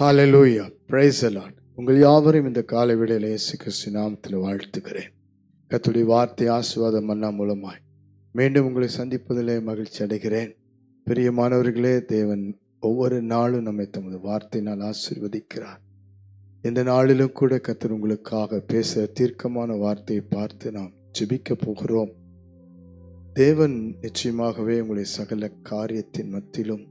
Hallelujah price the உங்கள் யாவரையும் இந்த காலை விடையில் இயேசு கிறிஸ்து நாமத்தில் வாழ்த்துகிறேன். கத்துடைய வார்த்தை ஆசீர்வாதம் மன்னா மூலமாய் மீண்டும் உங்களை சந்திப்பதிலே மகிழ்ச்சி அடைகிறேன். பிரியமானவர்களே தேவன் ஒவ்வொரு நாளும் நம்மை தமது வார்த்தையினால் ஆசீர்வதிக்கிறார். இந்த நாளிலும் கூட கத்தர் உங்களுக்காக பேச தீர்க்கமான வார்த்தையை பார்த்து நாம் ஜெபிக்க போகிறோம். தேவன் நிச்சயமாகவே உங்களை சகல காரியத்தின் மத்தியிலும்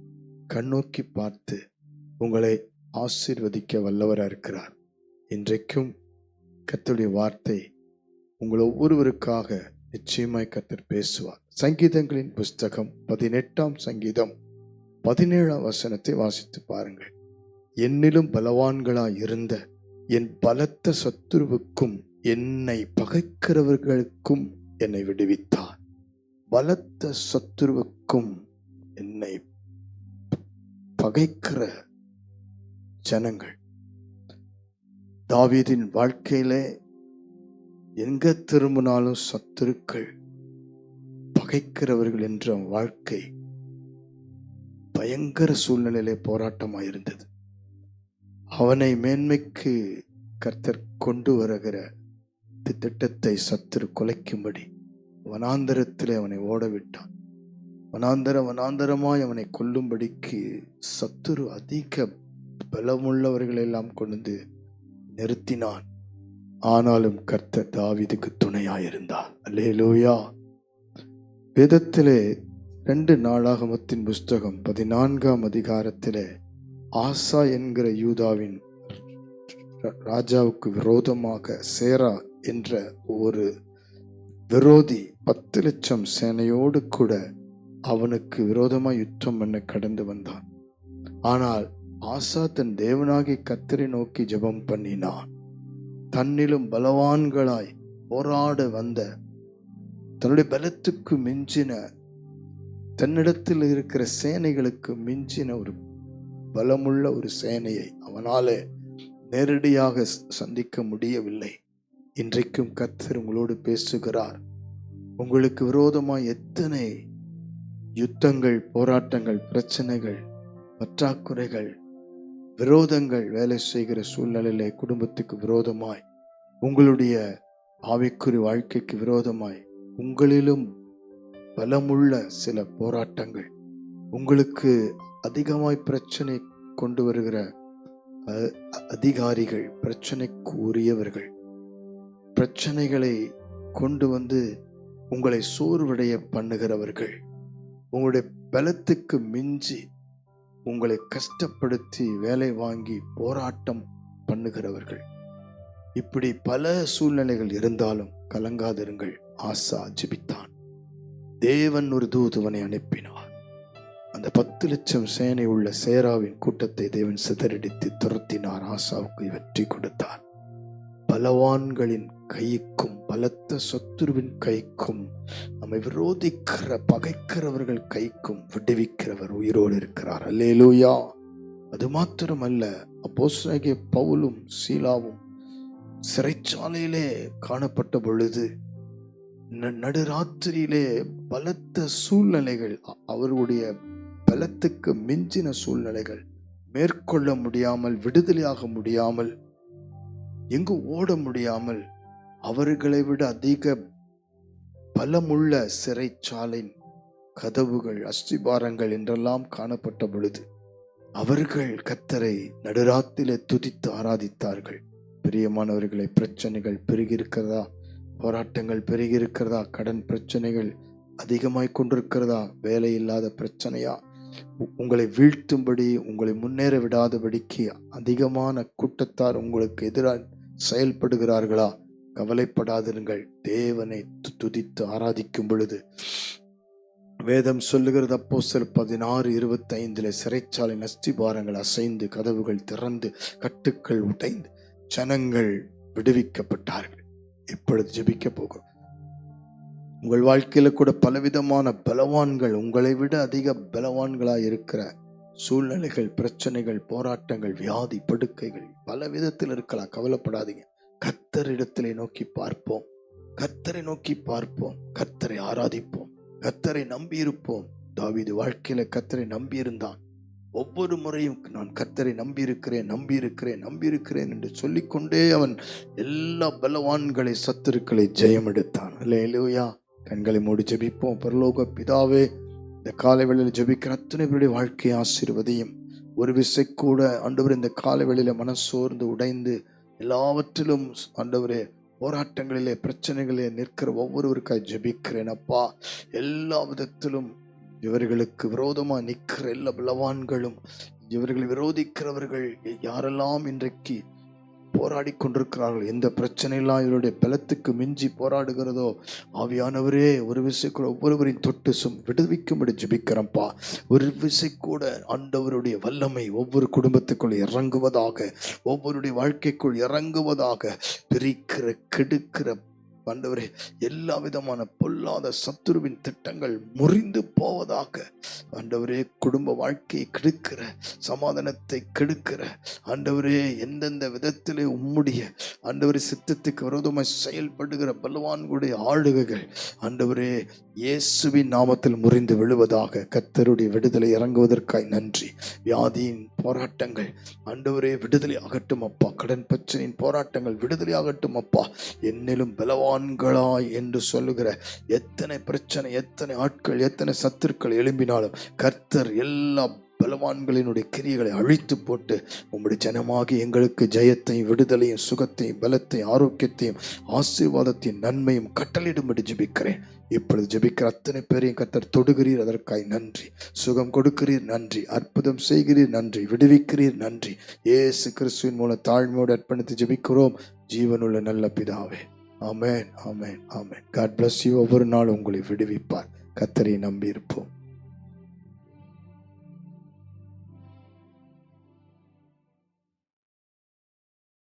கண்ணோக்கி பார்த்து உங்களை ஆசீர்வதிக்க வல்லவராக இருக்கிறார். இன்றைக்கும் கத்தருடைய வார்த்தை உங்கள் ஒவ்வொருவருக்காக நிச்சயமாய் கத்தர் பேசுவார். சங்கீதங்களின் புஸ்தகம் பதினெட்டாம் சங்கீதம் பதினேழாம் வசனத்தை வாசித்து பாருங்கள். என்னிலும் பலவான்களாய் இருந்த என் பலத்த சத்துருவுக்கும் என்னை பகைக்கிறவர்களுக்கும் என்னை விடுவித்தார். பலத்த சத்துருவுக்கும் என்னை பகைக்கிற ஜனங்கள். தாவீதின் வாழ்க்கையிலே எங்க திரும்பினாலும் சத்துருக்கள் பகைக்கிறவர்கள் என்ற வாழ்க்கை பயங்கர சூழ்நிலையிலே போராட்டமாக இருந்தது அவனை மேன்மைக்கு கர்த்தர் கொண்டு வருகிற திட்டத்தை சத்துரு குலைக்கும்படி வனாந்தரத்திலே அவனை ஓட விட்டான் வனாந்தர வனாந்தரமாய் அவனை கொல்லும்படிக்கு சத்துரு அதிக பலமுள்ளவர்களை எல்லாம் கொண்டு நிறுத்தினான். ஆனாலும் கர்த்த தாவிதுக்கு துணையாயிருந்தார். அல்லேலூயா. வேதத்திலே ரெண்டு நாளாகமத்தின் புஸ்தகம் பதினான்காம் அதிகாரத்திலே ஆசா என்கிற யூதாவின் ராஜாவுக்கு விரோதமாக சேரா என்ற ஒரு விரோதி பத்து லட்சம் சேனையோடு கூட அவனுக்கு விரோதமாக யுத்தம் பண்ண கடந்து வந்தான். ஆனால் ஆசா தன் தேவனாகி கத்தரை நோக்கி ஜெபம் பண்ணினான். தன்னிலும் பலவான்களாய் போராட வந்த தன்னுடைய பலத்துக்கு மிஞ்சின தன்னிடத்தில் இருக்கிற சேனைகளுக்கு மிஞ்சின ஒரு பலமுள்ள ஒரு சேனையை அவனாலே நேரடியாக சந்திக்க முடியவில்லை. இன்றைக்கும் கத்தர் உங்களோடு பேசுகிறார். உங்களுக்கு விரோதமாக எத்தனை யுத்தங்கள் போராட்டங்கள் பிரச்சனைகள் பற்றாக்குறைகள் விரோதங்கள் வேலை செய்கிற சூழ்நிலையிலே குடும்பத்துக்கு விரோதமாய் உங்களுடைய ஆவிக்குறி வாழ்க்கைக்கு விரோதமாய் உங்களிலும் பலமுள்ள சில போராட்டங்கள் உங்களுக்கு அதிகமாய் பிரச்சனை கொண்டு வருகிற அ- அதிகாரிகள் பிரச்சனைக்கு உரியவர்கள் பிரச்சனைகளை கொண்டு வந்து உங்களை சோர்வடைய பண்ணுகிறவர்கள் உங்களுடைய பலத்துக்கு மிஞ்சி உங்களை கஷ்டப்படுத்தி வேலை வாங்கி போராட்டம் பண்ணுகிறவர்கள். இப்படி பல சூழ்நிலைகள் இருந்தாலும் கலங்காதிருங்கள். ஆசா ஜிபித்தான். தேவன் ஒரு தூதுவனை அனுப்பினார். அந்த பத்து லட்சம் சேனை உள்ள சேராவின் கூட்டத்தை தேவன் சிதறடித்து துரத்தினார். ஆசாவுக்கு வெற்றி கொடுத்தார். பலவான்களின் கைக்கும் பலத்த சத்துருவின் கைக்கும் நம்மை விரோதிக்கிற பகைக்கிறவர்கள் கைக்கும் விடுவிக்கிறவர் உயிரோடு இருக்கிறார். அல்லேலூயா. அது மாத்திரமல்ல அப்போஸ்தலனாகிய பவுலும் சீலாவும் சிறைச்சாலையிலே காணப்பட்ட பொழுது ந- நடுராத்திரியிலே பலத்த சூழ்நிலைகள் அவர்களுடைய பலத்துக்கு மிஞ்சின சூழ்நிலைகள் மேற்கொள்ள முடியாமல் விடுதலையாக முடியாமல் எங்கு ஓட முடியாமல் அவர்களை விட அதிக பலமுள்ள சிறைச்சாலின் கதவுகள் அஸ்திபாரங்கள் என்றெல்லாம் காணப்பட்ட பொழுது அவர்கள் கத்தரை நடுராத்திலே துதித்து ஆராதித்தார்கள். பிரியமானவர்களை பிரச்சனைகள் பெருகியிருக்கிறதா? போராட்டங்கள் பெருகியிருக்கிறதா? கடன் பிரச்சனைகள் அதிகமாய் கொண்டிருக்கிறதா? வேலை இல்லாத பிரச்சனையா? உங்களை வீழ்த்தும்படி உங்களை முன்னேற விடாதபடிக்கு அதிகமான கூட்டத்தார் உங்களுக்கு எதிராக செயல்படுகிறார்களா? கவலைப்படாதிருங்கள். தேவனை து- துதித்து ஆராதிக்கும் பொழுது. வேதம் சொல்லுகிறது அப்போ சில பதினாறு இருபத்தைந்தில் சிறைச்சாலை அஸ்திபாரங்கள் அசைந்து கதவுகள் திறந்து கட்டுக்கள் உடைந்து ஜனங்கள் விடுவிக்கப்பட்டார்கள். இப்பொழுது ஜெபிக்க போகிறோம். உங்கள் வாழ்க்கையில் கூட பலவிதமான பலவான்கள் உங்களை விட அதிக பலவான்களாக இருக்கிற சூழ்நிலைகள் பிரச்சனைகள் போராட்டங்கள் வியாதி படுக்கைகள் பல விதத்தில் இருக்கலாம். கவலைப்படாதீங்க. கத்தரிடத்திலே நோக்கி பார்ப்போம். கத்தரை நோக்கி பார்ப்போம். கத்தரை ஆராதிப்போம். கத்தரை நம்பியிருப்போம். தாவிது வாழ்க்கையில கத்தரை நம்பியிருந்தான். ஒவ்வொரு முறையும் நான் கத்தரை நம்பியிருக்கிறேன் நம்பியிருக்கிறேன் நம்பியிருக்கிறேன் என்று சொல்லிக்கொண்டே அவன் எல்லா பலவான்களை சத்துருக்களை ஜெயம் எடுத்தான் இல்லையா கண்களை மூடி ஜெபிப்போம். பரலோக பிதாவே இந்த காலை வேளையில் ஜெபிக்கிற அத்தனை பேருடைய வாழ்க்கையை ஆசீர்வதியும். ஒரு விசை கூட ஆண்டவர் இந்த காலை வேளையில் மனசோர்ந்து உடைந்து எல்லாவற்றிலும் ஆண்டவரே போராட்டங்களிலே பிரச்சனைகளிலே நிற்கிற ஒவ்வொருவருக்காய் ஜபிக்கிறேன் அப்பா. எல்லா விதத்திலும் இவர்களுக்கு விரோதமாக நிற்கிற எல்லா பலவான்களும் இவர்களை விரோதிக்கிறவர்கள் யாரெல்லாம் இன்றைக்கு போராடி கொண்டிருக்கிறார்கள் எந்த பிரச்சனையெல்லாம் இவருடைய பலத்துக்கு மிஞ்சி போராடுகிறதோ ஆவியானவரே ஒரு விசை கூட ஒவ்வொருவரையும் தொட்டு சும் விடுவிக்கும்படி ஜெபிக்கிறப்பா ஒரு விசை கூட ஆண்டவருடைய வல்லமை ஒவ்வொரு குடும்பத்துக்குள் இறங்குவதாக ஒவ்வொருடைய வாழ்க்கைக்குள் இறங்குவதாக பிரிக்கிற கெடுக்கிற ஆண்டவரே எல்லா விதமான பொல்லாத சத்துருவின் திட்டங்கள் முறிந்து போவதாக ஆண்டவரே குடும்ப வாழ்க்கையை கெடுக்கிற சமாதானத்தை கெடுக்கிற ஆண்டவரே எந்தெந்த விதத்திலே உம்முடைய ஆண்டவரே சித்தத்துக்கு விரோதமாக செயல்படுகிற பலவான்களுடைய ஆளுகைகள் ஆண்டவரே இயேசுவின் நாமத்தில் முறிந்து விழுவதாக கத்தருடைய விடுதலை இறங்குவதற்காய் நன்றி. வியாதியின் போராட்டங்கள். ஆண்டவரே விடுதலை ஆகட்டும் அப்பா. கடன் பிரச்சனையின் போராட்டங்கள் விடுதலை ஆகட்டும் அப்பா. என்னிலும் பலவான்களாய் என்று சொல்லுகிற எத்தனை பிரச்சனை எத்தனை ஆட்கள் எத்தனை சத்துருக்கள் எழும்பினாலும் கர்த்தர் எல்லா பலவான்களினுடைய கிரியைகளை அழித்து போட்டு உம்முடைய ஜனமாகி எங்களுக்கு ஜெயத்தையும் விடுதலையும் சுகத்தையும் பலத்தையும் ஆரோக்கியத்தையும் ஆசீர்வாதத்தையும் நன்மையும் கட்டளிடும்படி ஜெபிக்கிறேன். இப்பொழுது ஜெபிக்கிற அத்தனை பேரையும் கத்தர் தொடுகிறீர். அதற்காய் நன்றி. சுகம் கொடுக்கிறீர். நன்றி. அற்புதம் செய்கிறீர். நன்றி. விடுவிக்கிறீர். நன்றி. ஏசு கிறிஸ்துவின் மூலம் தாழ்மையோடு அர்ப்பணித்து ஜெபிக்கிறோம். ஜீவனுள்ள நல்ல பிதாவே. ஆமேன். ஆமேன். ஆமேன். காட் பிளஸ் யூ ஒவ்வொரு நாள் உங்களை விடுவிப்பார். கத்தரை நம்பி இருப்போம்